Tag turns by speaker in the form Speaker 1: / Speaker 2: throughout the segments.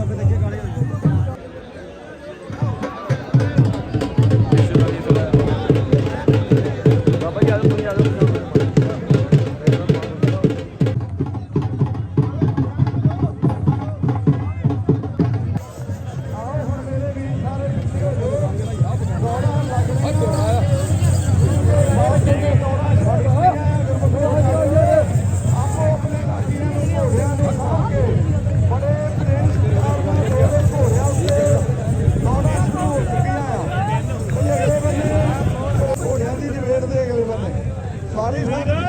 Speaker 1: ਬਾਬੇ ਦੇ ਅੱਗੇ ਕਾਲੇ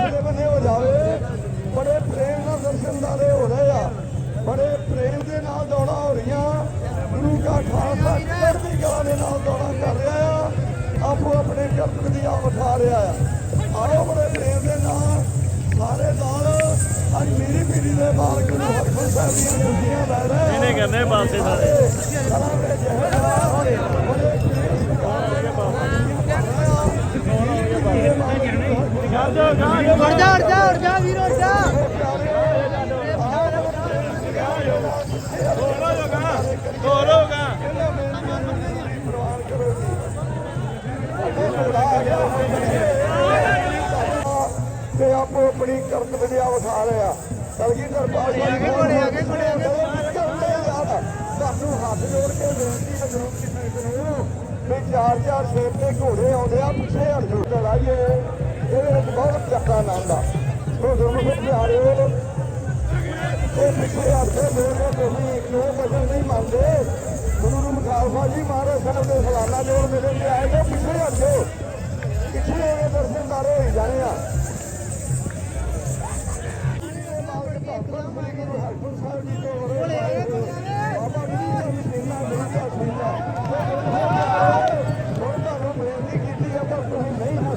Speaker 2: ਸਾਰੀ ਸਾਰੀ ਅਗਲੇ ਬੰਨੇ ਹੋ ਜਾਵੇ। ਬੜੇ ਪ੍ਰੇਮ ਨਾਲ ਦਰਸ਼ਨਦਾਰੇ ਹੋ ਰਹੇ ਆ। ਬੜੇ ਪ੍ਰੇਮ ਦੇ ਨਾਲ ਦੌੜਾਂ ਹੋ ਰਹੀਆਂ। ਗੁਰੂ ਕਾ ਖਾਲਸਾ ਚੜ੍ਹਦੀ ਕਲਾ ਦੇ ਨਾਲ ਦੌੜਾਂ ਕਰ ਰਿਹਾ ਆ। ਆਪੋ ਆਪਣੇ ਕਰਤਵ ਦੀ ਆ ਉਠਾ ਰਿਹਾ ਆ। ਆਓ ਬੜੇ ਪ੍ਰੇਮ ਦੇ ਨਾਲ। ਸਾਰੇ ਦਲ ਅੱਜ ਮੇਰੀ ਪੀੜੀ ਦੇ ਬਾਲ ਗੁਰੂ ਹਰਗੋਬਿੰਦ ਸਾਹਿਬ ਦੀਆਂ ਜੁੱਤੀਆਂ ਲੈ ਰਹੇ
Speaker 3: ਇਹਨੇ ਕਰਨੇ ਪਾਸੇ ਸਾਰੇ?
Speaker 1: ਉੜ ਜਾ ਉੜ ਜਾ ਉੜ ਜਾ ਵੀਰ ਉੜ ਜਾ
Speaker 2: ਤੇ ਆਪੋ ਆਪਣੀ ਕਰਤ ਵਿਦਿਆ ਵਿਖਾ ਰਿਹਾ ਕਲਗੀ ਦਰਬਾਰ ਆ। ਗਏ ਕੋੜੇ ਆ ਗਏ ਕੋੜੇ ਆ ਗਏ ਤੁਹਾਨੂੰ ਹੱਥ ਜੋੜ ਕੇ ਬੇਨਤੀ ਹੈ ਗੁਰੂ ਕੀ ਸੰਗਤ ਨੂੰ। ਵੀ ਚਾਰ ਚਾਰ ਸ਼ੇਰ ਤੇ ਘੋੜੇ ਆਉਂਦੇ ਆ ਪਿੱਛੇ ਹਟ ਜਾਓ ਚੜਾਈਏ ਇਹਦੇ ਵਿੱਚ ਬਹੁਤ ਜ਼ਿਆਦਾ ਆਨੰਦ ਆ। ਸੋ ਗੁਰੂ ਪਿਆਰਿਓ। ਇਹ ਮਿੱਠੇ ਹੱਥੇ ਬੋਲਦੇ ਤੁਸੀਂ ਕਿਉਂ ਬਚਨ ਨਹੀਂ ਮੰਨਦੇ ਗੁਰੂ ਨੂੰ ਮਖਾਲਫਾ ਜੀ ਮਹਾਰਾਜ ਸਾਹਿਬ ਦੇ ਸਲਾਨਾ ਜੋੜ ਮਿਲੇ ਤੇ ਆਏ ਤੇ ਪਿੱਛੇ ਹੱਥੇ ਪਿੱਛੇ ਹੋ ਗਏ ਦਰਸ਼ਨ ਸਾਰੇ ਹੋਈ ਜਾਣੇ ਆ ਨਹੀਂ